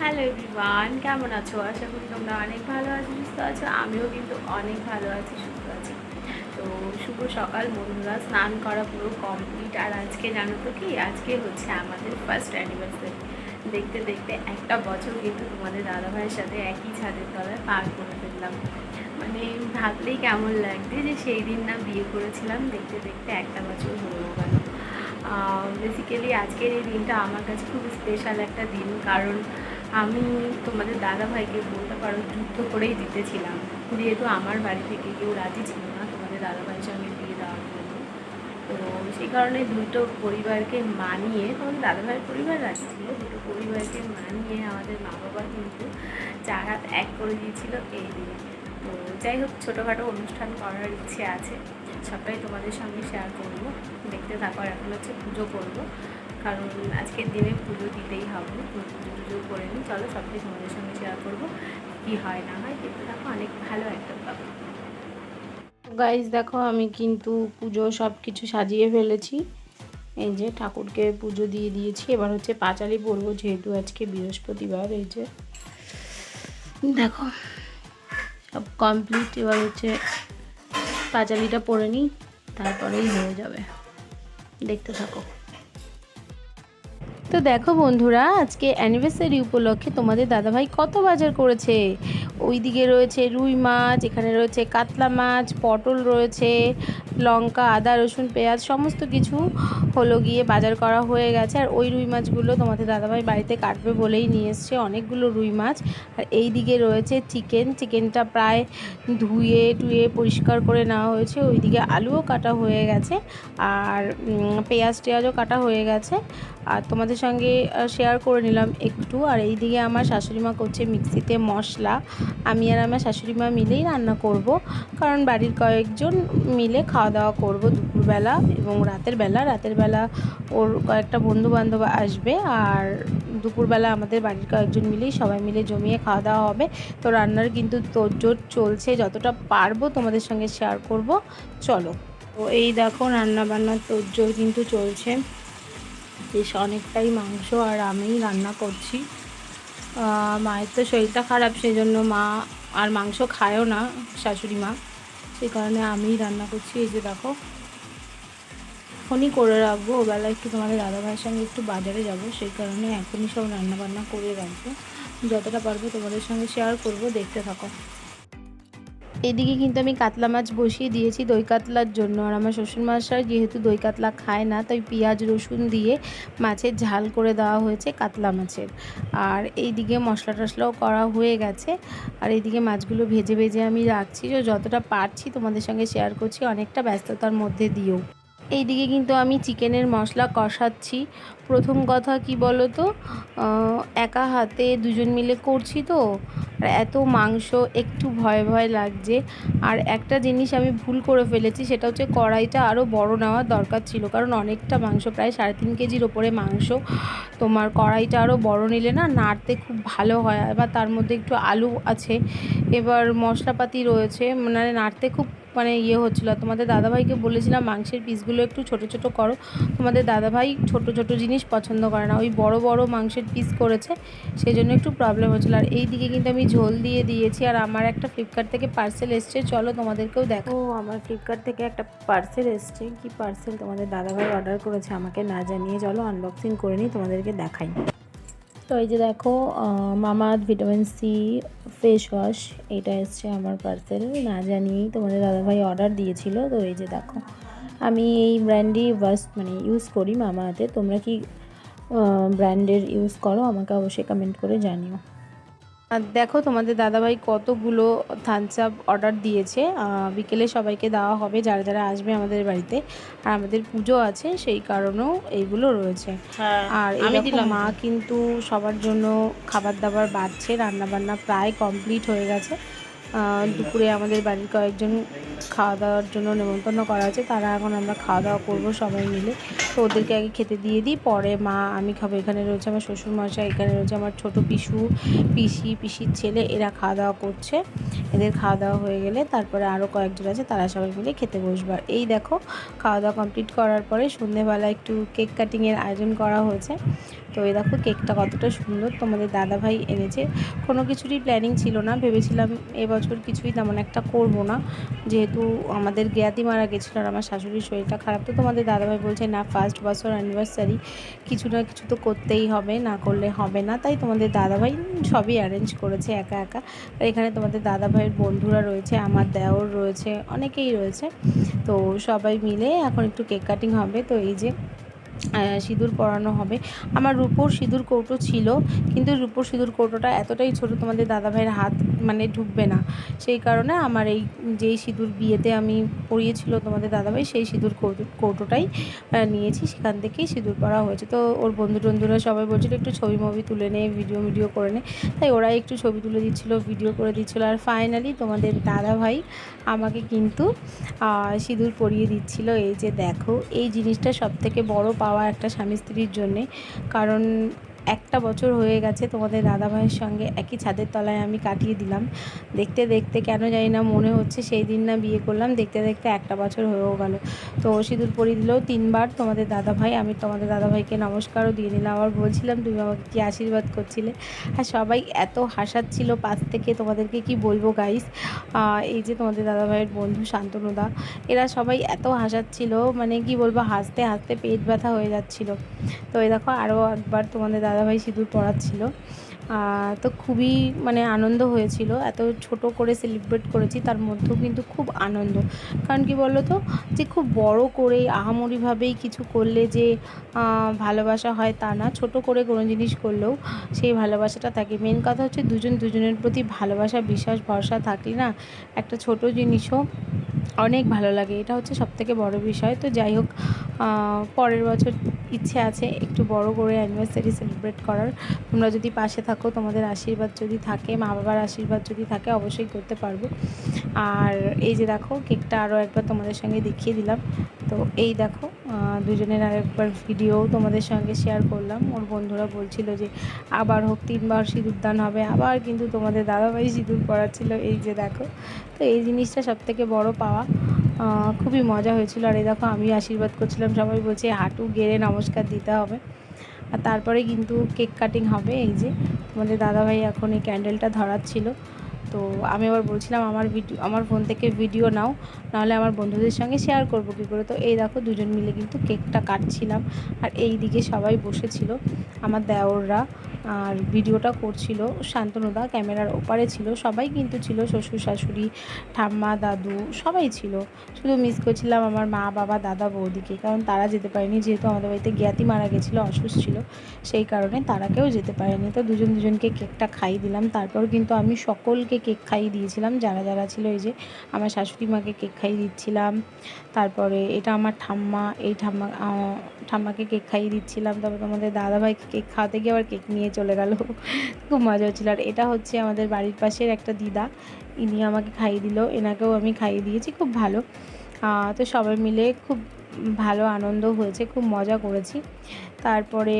Hello everyone কেমন আছো? আশা করি তোমরা অনেক ভালো আছো, সুস্থ আছো, আমিও কিন্তু অনেক ভালো আছি, সুস্থ আছি। তো শুভ সকাল বন্ধুরা, স্নান করা পুরো কমপ্লিট আর আজকে জানো তো কি? আজকে হচ্ছে আমাদের ফার্স্ট অ্যানিভার্সারি দেখতে দেখতে একটা বছর কিন্তু তোমাদের দাদাভাইয়ের সাথে একই ছাদের তলায় পার করে ফেললাম। মানে ভাবলেই কেমন লাগছে যে সেই দিন না বিয়ে করেছিলাম, দেখতে দেখতে একটা বছর হয়েও গেল। বেসিক্যালি আজকের এই দিনটা আমার কাছে খুব স্পেশাল একটা দিন, কারণ আমি তোমাদের দাদা ভাইকে বলতে পারো, যুদ্ধ করেই জিতেছিলাম। যেহেতু আমার বাড়ি থেকে কেউ রাজি ছিল না, তোমাদের দাদা ভাইয়ের সঙ্গে বিয়ে দেওয়ার জন্য। তো সেই কারণে দুটো পরিবারকে মানিয়ে, তোমাদের দাদা ভাইয়ের পরিবার রাজি ছিল, দুটো পরিবারকে মানিয়ে আমাদের মা বাবা কিন্তু চার হাত এক করে দিয়েছিল এই দিনে। তো যাই হোক, ছোটোখাটো অনুষ্ঠান করার ইচ্ছে আছে। সবটাই তোমাদের সঙ্গে শেয়ার করব। দেখতে থাকো এখন হচ্ছে পুজো করব। কারণ আজকের দিনে পুজো দিতেই হবে। পুজো টুজো করে নিই। চলো সবটাই তোমাদের সঙ্গে শেয়ার করব। কী হয়, না হয়, দেখতে থাকো। অনেক ভালো একটা ব্যাপার গাইজ দেখো, আমি কিন্তু পুজো সব কিছু সাজিয়ে ফেলেছি। এই যে ঠাকুরকে পুজো দিয়ে দিয়েছি। এবার হচ্ছে পাঁচালি পরবো, যেহেতু আজকে বৃহস্পতিবার, এই যে। দেখো, সব কমপ্লিট এবার হচ্ছে পাঁচালিটা পরে নিই। তারপরেই হয়ে যাবে। দেখতে থাকো। তো দেখো বন্ধুরা, আজকে অ্যানিভার্সারি উপলক্ষে তোমাদের দাদাভাই কত বাজার করেছে? ওইদিকে রয়েছে রুই মাছ, এখানে রয়েছে কাতলা মাছ, পটল রয়েছে, লঙ্কা, আদা, রসুন, পেঁয়াজ, সমস্ত কিছু হলো গিয়ে বাজার করা হয়ে গেছে। আর ওই রুই মাছগুলো তোমাদের দাদাভাই বাড়িতে কাটবে বলেই নিয়ে এসছে অনেকগুলো রুই মাছ। আর এই দিকে রয়েছে চিকেন, চিকেনটা প্রায় ধুয়ে টুয়ে পরিষ্কার করে নেওয়া হয়েছে। ওইদিকে আলুও কাটা হয়ে গেছে, আর পেঁয়াজ টেয়াজও কাটা হয়ে গেছে। আর তোমাদের সঙ্গে শেয়ার করে নিলাম একটু। আর এইদিকে আমার শাশুড়িমা করছে মিক্সিতে মশলা। আমি আর আমার শাশুড়িমা মিলেই রান্না করব। কারণ বাড়ির কয়েকজন মিলে খাওয়া দাওয়া করব দুপুরবেলা এবং রাতের বেলা। রাতের বেলা ওর কয়েকটা বন্ধু বান্ধব আসবে আর দুপুরবেলা আমাদের বাড়ির কয়েকজন মিলেই সবাই মিলে জমিয়ে খাওয়া দাওয়া হবে। তো রান্নার কিন্তু তোড়জোড় চলছে। যতটা পারব তোমাদের সঙ্গে শেয়ার করব। চলো। তো এই দেখো রান্না বান্নার তোড়জোড় কিন্তু চলছে। বেশ অনেকটাই মাংস আর আমি রান্না করছি। মায়ের তো শরীরটা খারাপ সেই জন্য মা আর মাংস খায়ও না, শাশুড়ি মা। সেই কারণে আমিই রান্না করছি, এই যে দেখো। এখনই করে রাখব, ওবেলা একটু তোমাদের দাদা ভাইয়ের সঙ্গে একটু বাজারে যাব, সেই কারণে এখনই সব রান্না বান্না করে রাখব। যতটা পারব তোমাদের সঙ্গে শেয়ার করব, দেখতে থাকো। এদিকে কিন্তু আমি কাতলা মাছ বসিয়ে দিয়েছি দই কাতলার জন্য। আর আমার শ্বশুরমশাই যেহেতু দই কাতলা খায় না, তাই পেঁয়াজ, রসুন দিয়ে মাছের ঝাল করে দেওয়া হয়েছে কাতলা মাছের। আর এইদিকে মশলা টশলাও করা হয়ে গেছে। আর এইদিকে মাছগুলো ভেজে ভেজে আমি রাখছি। যতটা পারছি তোমাদের সঙ্গে শেয়ার করছি, অনেকটা ব্যস্ততার মধ্যে দিয়েও। এইদিকে কিন্তু আমি চিকেনের মশলা কষাচ্ছি। প্রথম কথা কি বলো তো একা হাতে দুজন মিলে করছি তো আর এত মাংস, একটু ভয় ভয় লাগছে। আর একটা জিনিস আমি ভুল করে ফেলেছি, সেটা হচ্ছে কড়াইটা আরও বড় নেওয়ার দরকার ছিল। কারণ অনেকটা মাংস, প্রায় সাড়ে তিন কেজির ওপরে মাংস। তোমার কড়াইটা আরও বড় নিলে না নাড়তে খুব ভালো হয়। এবার তার মধ্যে একটু আলু আছে, এবার মশলাপাতি রয়েছে। মানে নাড়তে খুব মানে ইয়ে হচ্ছিল। তোমাদের দাদাভাইকে বলেছিলাম, মাংসের পিসগুলো একটু ছোট ছোট করো। তোমাদের দাদাভাই ছোট ছোট জিনিস পছন্দ করে না, ওই বড় বড় মাংসের পিস করেছে সেই জন্য একটু প্রবলেম হচ্ছিল। আর এই দিকে কিন্তু আমি ঝোল দিয়ে দিয়েছি, আর আমার একটা ফ্লিপকার্ট থেকে পার্সেল এসছে, চলো তোমাদেরকেও দেখো। আমার ফ্লিপকার্ট থেকে একটা পার্সেল এসছে। কি পার্সেল তোমাদের দাদাভাই অর্ডার করেছে, আমাকে না জানিয়ে চলো আনবক্সিং করে নিই, তোমাদেরকে দেখাই। তো এই যে দেখো মামাদ ভিটামিন সি ফেস ওয়াশ এটা এসছে আমার পার্সেল না জানিয়েই তোমাদের দাদাভাই অর্ডার দিয়েছিল, তো এই যে দেখো, আমি এই ব্র্যান্ডই ওয়াশ মানে ইউজ করি মামা হাতে। তোমরা কি ব্র্যান্ডের ইউজ করো, আমাকে অবশ্যই কমেন্ট করে জানিও। আর দেখো তোমাদের দাদাভাই কতগুলো থামস আপ অর্ডার দিয়েছে। বিকেলে সবাইকে দেওয়া হবে যারা যারা আসবে আমাদের বাড়িতে। আর আমাদের পুজো আছে সেই কারণেও এইগুলো রয়েছে। আর এই মা কিন্তু সবার জন্য খাবার দাবার বাড়ছে রান্নাবান্না প্রায় কমপ্লিট হয়ে গেছে। দুপুরে আমাদের বাড়ির কয়েকজন খাওয়া দাওয়ার জন্য নেমন্তন্ন করা আছে। তারা এখন আমরা খাওয়া দাওয়া করব সবাই মিলে। তো ওদেরকে আগে খেতে দিয়ে দিই। পরে মা, আমি খাব। এখানে রয়েছে আমার শ্বশুরমশাই, এখানে রয়েছে আমার ছোট পিসু, পিসি, পিসির ছেলে। এরা খাওয়া দাওয়া করছে। এদের খাওয়া দাওয়া হয়ে গেলে তারপরে আরও কয়েকজন আছে, তারা সবাই মিলে খেতে বসবার এই দেখো, খাওয়া দাওয়া কমপ্লিট করার পরে সন্ধেবেলা একটু কেক কাটিংয়ের আয়োজন করা হয়েছে। তো এই দেখো কেকটা কতটা সুন্দর। তোমাদের দাদাভাই এনেছে। কোনো কিছুরই প্ল্যানিং ছিল না। ভেবেছিলাম এবছর কিছুই তেমন একটা করব না। যেহেতু আমাদের জ্ঞাতি মারা গেছিল আর আমার শাশুড়ির শরীরটা খারাপ, তো তোমাদের দাদাভাই বলছে, না ফার্স্ট বছর অ্যানিভার্সারি কিছু না কিছু তো করতেই হবে। না করলে হবে না। তাই তোমাদের দাদাভাই সবই অ্যারেঞ্জ করেছে একা একা। আর এখানে তোমাদের দাদাভাইয়ের বন্ধুরা রয়েছে, আমার দেওর রয়েছে, অনেকেই রয়েছে। তো সবাই মিলে এখন একটু কেক কাটিং হবে। তো এই যে সিঁদুর পরানো হবে। আমার রূপোর সিঁদুর কৌটো ছিল, কিন্তু রূপোর সিঁদুর কৌটোটা এতটাই ছোট তোমাদের দাদাভাইয়ের হাত মানে ঢুকবে না। সেই কারণে আমার এই যেই সিঁদুর বিয়েতে আমি পরিয়েছিল তোমাদের দাদাভাই, সেই সিঁদুর কৌটো, কৌটোটাই নিয়েছি। সেখান থেকেই সিঁদুর পরা হয়েছে। তো ওর বন্ধু টন্ধুরা সবাই বলছিল, একটু ছবি মবি তুলে নে ভিডিও ভিডিও করে নে। তাই ওরাই একটু ছবি তুলে দিচ্ছিল ভিডিও করে দিচ্ছিল। আর ফাইনালি তোমাদের দাদাভাই আমাকে কিন্তু সিঁদুর পরিয়ে দিচ্ছিল। এই যে দেখো, এই জিনিসটা সব থেকে বড় পাওয়া একটা স্বামী স্ত্রীর জন্যে। কারণ একটা বছর হয়ে গেছে তোমাদের দাদাভাইয়ের সঙ্গে একই ছাদের তলায় আমি কাটিয়ে দিলাম। দেখতে দেখতে কেন জানি না মনে হচ্ছে সেই দিন না বিয়ে করলাম। দেখতে দেখতে একটা বছর হয়েও গেল। তো সিঁদুর পরিয়ে দিলেও তিনবার তোমাদের দাদাভাই, আমি তোমাদের দাদাভাইকে নমস্কারও দিয়ে নিলাম। আবার বলছিলাম, তুমি আমাকে কি আশীর্বাদ করছিলে? আর সবাই এত হাসাচ্ছিল পাশ থেকে, তোমাদেরকে কি বলব গাইস এই যে তোমাদের দাদাভাইয়ের বন্ধু শান্তনুদা, এরা সবাই এত হাসাচ্ছিল মানে কি বলব, হাসতে হাসতে পেট ব্যথা হয়ে যাচ্ছিল। তো এই দেখো, আরও একবার তোমাদের দাদাভাই সিঁদুর পড়াচ্ছিল তো খুবই মানে আনন্দ হয়েছিল। এত ছোট করে সেলিব্রেট করেছি, তার মধ্যেও কিন্তু খুব আনন্দ। কারণ কি বলো তো যে খুব বড় করে আহামরিভাবেই কিছু করলে যে ভালোবাসা হয় তা না। ছোট করে কোনো জিনিস করলেও সেই ভালোবাসাটা থাকে। মেন কথা হচ্ছে দুজন দুজনের প্রতি ভালোবাসা, বিশ্বাস, ভরসা থাকলে না একটা ছোট জিনিসও অনেক ভালো লাগে। এটা হচ্ছে সবথেকে বড় বিষয়। তো যাই হোক পরের বছর ইচ্ছে আছে একটু বড় করে অ্যানিভার্সারি সেলিব্রেট করার। তোমরা যদি পাশে থাকো, তোমাদের আশীর্বাদ যদি থাকে মা বাবার আশীর্বাদ যদি থাকে, অবশ্যই করতে পারব। আর এই যে দেখো কেকটা আরও একবার তোমাদের সঙ্গে দেখিয়ে দিলাম। তো এই দেখো দুজনের আরেকবার ভিডিও তোমাদের সঙ্গে শেয়ার করলাম। ওর বন্ধুরা বলছিল যে, আবার হোক, তিনবার সিঁদুর দান হবে। আবার কিন্তু তোমাদের দাদাভাই সিঁদুর পড়াচ্ছিল এই যে দেখো, তো এই জিনিসটা সব থেকে বড় পাওয়া। খুবই মজা হয়েছিল। আর এই দেখো আমি আশীর্বাদ করছিলাম। সবাই বলছে, হাঁটু গেড়ে নমস্কার দিতে হবে। আর তারপরে কিন্তু কেক কাটিং হবে। এই যে তোমাদের দাদাভাই এখন এই ক্যান্ডেলটা ধরাচ্ছিল। তো আমি আবার বলছিলাম, আমার ভিডিও, আমার ফোন থেকে ভিডিও নাও, নাহলে আমার বন্ধুদের সঙ্গে শেয়ার করব কী করে? তো এই দেখো দুজন মিলে কিন্তু কেকটা কাটছিলাম। আর এই দিকে সবাই বসেছিল, আমার দেওররা। আর ভিডিওটা করছিল শান্তনুদা, ক্যামেরার ওপারে ছিল, সবাই কিন্তু ছিল, শ্বশুর, শাশুড়ি, ঠাম্মা, দাদু, সবাই ছিল। শুধু মিস করছিলাম আমার মা, বাবা, দাদা, বৌদিকে, কারণ তারা যেতে পারেনি, যেহেতু আমাদের বাড়িতে জ্ঞাতি মারা গেছিল, অসুস্থ ছিল, সেই কারণে তারা কেউ যেতে পারেনি। তো দুজন দুজনকে কেকটা খাইয়ে দিলাম। তারপর কিন্তু আমি সকলকে কেক খাইয়ে দিয়েছিলাম, যারা যারা ছিল, এই যে আমার শাশুড়ি মাকে কেক খাইয়ে দিচ্ছিলাম, তারপরে এটা আমার ঠাম্মা, এই ঠাম্মা ঠাম্মাকে কেক খাইয়ে দিচ্ছিলাম, তারপর তোমাদের দাদাভাইকে কেক খাওয়াতে গিয়ে আবার কেক নিয়ে চলে গেল। খুব মজা হচ্ছিল। আর এটা হচ্ছে আমাদের বাড়ির পাশের একটা দিদা। ইনি আমাকে খাইয়ে দিল। এনাকেও আমি খাইয়ে দিয়েছি। খুব ভালো। তো সবাই মিলে খুব ভালো আনন্দ হয়েছে। খুব মজা করেছি। তারপরে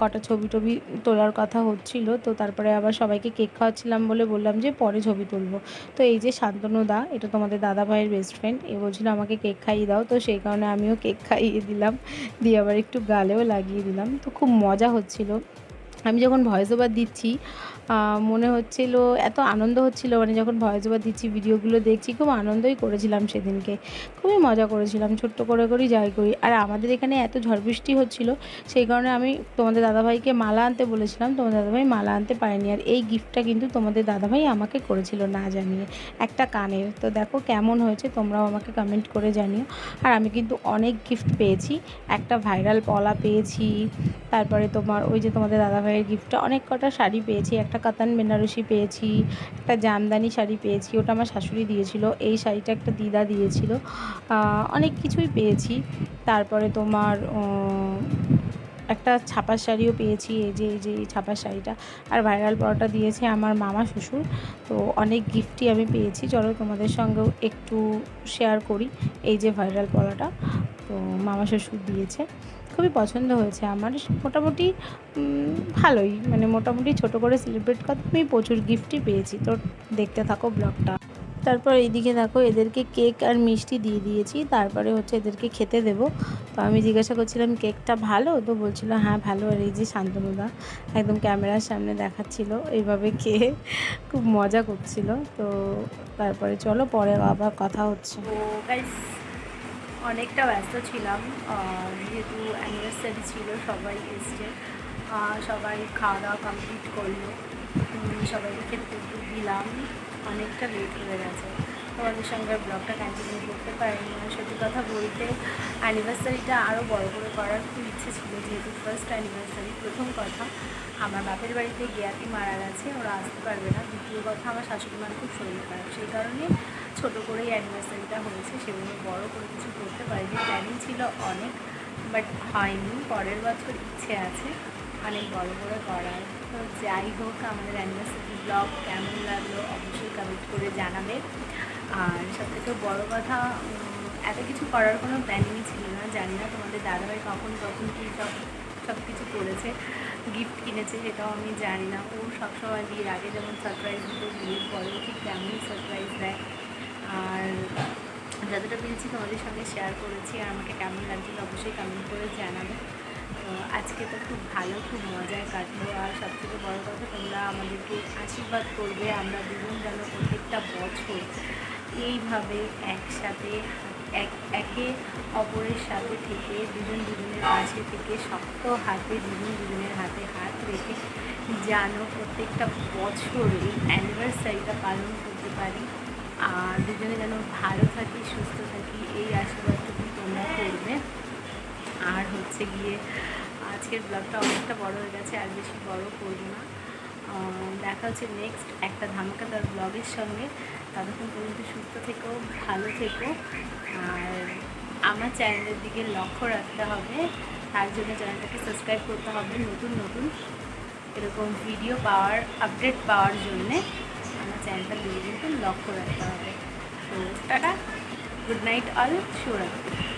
কটা ছবি টবি তোলার কথা হচ্ছিল। তো তারপরে আবার সবাইকে কেক খাওয়াচ্ছিলাম বলে বললাম যে, পরে ছবি তুলবো। তো এই যে শান্তনু দা, এটা তোমাদের দাদা ভাইয়ের বেস্ট ফ্রেন্ড এ বলছিল, আমাকে কেক খাইয়ে দাও। তো সেই কারণে আমিও কেক খাইয়ে দিলাম। দিয়ে আবার একটু গালেও লাগিয়ে দিলাম। তো খুব মজা হচ্ছিল। আমি যখন ভয়েস ওভার দিচ্ছি মনে হচ্ছিল, এত আনন্দ হচ্ছিল মানে যখন ভয়েস ওভার দিচ্ছি, ভিডিওগুলো দেখছি, খুব আনন্দই করেছিলাম সেদিনকে। খুবই মজা করেছিলাম, ছোট্ট করে করেই যাই করি। আর আমাদের এখানে এত ঝড় বৃষ্টি হচ্ছিল, সেই কারণে আমি তোমাদের দাদাভাইকে মালা আনতে বলেছিলাম, তোমাদের দাদাভাই মালা আনতে পারেনি। আর এই গিফটটা কিন্তু তোমাদের দাদাভাই আমাকে করেছিল, না জানিয়ে, একটা কানের। তো দেখো কেমন হয়েছে, তোমরাও আমাকে কমেন্ট করে জানিও। আর আমি কিন্তু অনেক গিফট পেয়েছি, একটা ভাইরাল পলা পেয়েছি, তারপরে তোমার ওই যে তোমাদের দাদাভাইয়ের গিফটটা। অনেক কটা শাড়ি পেয়েছি, একটা কাতান বেনারসি পেয়েছি, একটা জামদানি শাড়ি পেয়েছি, ওটা আমার শাশুড়ি দিয়েছিল, এই শাড়িটা একটা দিদা দিয়েছিল। অনেক কিছুই পেয়েছি। তারপরে তোমার একটা ছাপার শাড়িও পেয়েছি, এই যে এই যে, এই ছাপার শাড়িটা। আর ভাইরাল পরোটা দিয়েছে আমার মামা শ্বশুর, তো অনেক গিফটই আমি পেয়েছি। চলো তোমাদের সঙ্গেও একটু শেয়ার করি, এই যে ভাইরাল পরোটা, তো মামা শ্বশুর দিয়েছে। খুবই পছন্দ হয়েছে আমার। মোটামুটি ভালোই। মানে মোটামুটি ছোট করে সেলিব্রেট করতে আমি প্রচুর গিফটই পেয়েছি। তো দেখতে থাকো ব্লগটা তারপর এইদিকে দেখো, এদেরকে কেক আর মিষ্টি দিয়ে দিয়েছি। তারপরে হচ্ছে এদেরকে খেতে দেব। তো আমি জিজ্ঞাসা করছিলাম কেকটা ভালো? তো বলছিল হ্যাঁ ভালো। আর এই যে শান্তনুদা একদম ক্যামেরার সামনে দেখাচ্ছিল। এইভাবে খেয়ে খুব মজা করছিল। তো তারপরে চলো, পরে আবার কথা হচ্ছে। অনেকটা ব্যস্ত ছিলাম যেহেতু অ্যানিভার্সারি ছিল, সবাই এসছে সবাই খাওয়া দাওয়া কমপ্লিট করল সবাইকে খেতে দিলাম, অনেকটা লেট হয়ে গেছে। তোমাদের সঙ্গে ব্লগটা কন্টিনিউ করতে পারিনি, আর সত্যি কথা বলতে অ্যানিভার্সারিটা আরও বড় করে করার খুব ইচ্ছে ছিল, যেহেতু ফার্স্ট অ্যানিভার্সারি প্রথম কথা, আমার বাপের বাড়িতে গিয়াতি মারা গেছে, ওরা আসতে পারবে না, দ্বিতীয় কথা, আমার শাশুড়ি মার খুব শরীর খারাপ, সেই কারণে ছোটো করেই অ্যানিভার্সারিটা হয়েছে, সেগুলো বড় করে কিছু করতে পারিনি। প্ল্যানিং ছিল অনেক বাট হয়নি। পরের বছর ইচ্ছে আছে অনেক বড় করে করার। তো যাই হোক, আমাদের অ্যানিভার্সারি ব্লগ কেমন লাগল অবশ্যই কমেন্ট করে জানাবে আর সব থেকে বড় কথা এত কিছু করার কোনো প্ল্যানিংই ছিল না। জানি না তোমাদের দাদাভাই কখন কখন কী সব সব কিছু করেছে গিফট কিনেছে সেটাও আমি জানি না। ও সবসময় বিয়ের আগে যেমন সারপ্রাইজ দিত, বিয়ের পরেও ঠিক তেমনই সারপ্রাইজ দেয়। আর যতটা পেরেছি তোমাদের সঙ্গে শেয়ার করেছি আর আমাকে কেমন লাগছিল অবশ্যই কমেন্ট করে জানাবে। আজকে তো খুব ভালো, খুব মজায় কাটলো। আর সবথেকে বড় কথা, তোমরা আমাদেরকে আশীর্বাদ করবে। আমরা দুজন যেন প্রত্যেকটা বছর এইভাবে একসাথে, এক, একে অপরের সাথে থেকে, দুজন দুজনের পাশে থেকে শক্ত হাতে, দুজন দুজনের হাতে হাত রেখে যেন প্রত্যেকটা বছর এই অ্যানিভার্সারিটা পালন করতে পারি। আর দুজনে যেন ভালো থাকি, সুস্থ থাকি, এই আশীর্বাদটুকু তোমরা করবে। আর হচ্ছে গিয়ে আজকের ব্লগটা অনেকটা বড় হয়ে গেছে, আর বেশি বড় করব না। দেখা হচ্ছে নেক্সট একটা ধামাকাদার ব্লগের সঙ্গে। ততক্ষণ পর্যন্ত সুস্থ থেকো, ভালো থেকো। আর আমার চ্যানেলের দিকে লক্ষ্য রাখতে হবে। তার জন্য চ্যানেলটাকে সাবস্ক্রাইব করতে হবে নতুন নতুন এরকম ভিডিও পাওয়ার আপডেট পাওয়ার জন্যে। আমার দিয়ে কিন্তু লক করে রাখতে হবে। তো টাটা। গুড নাইট অল শুভরাত্রি।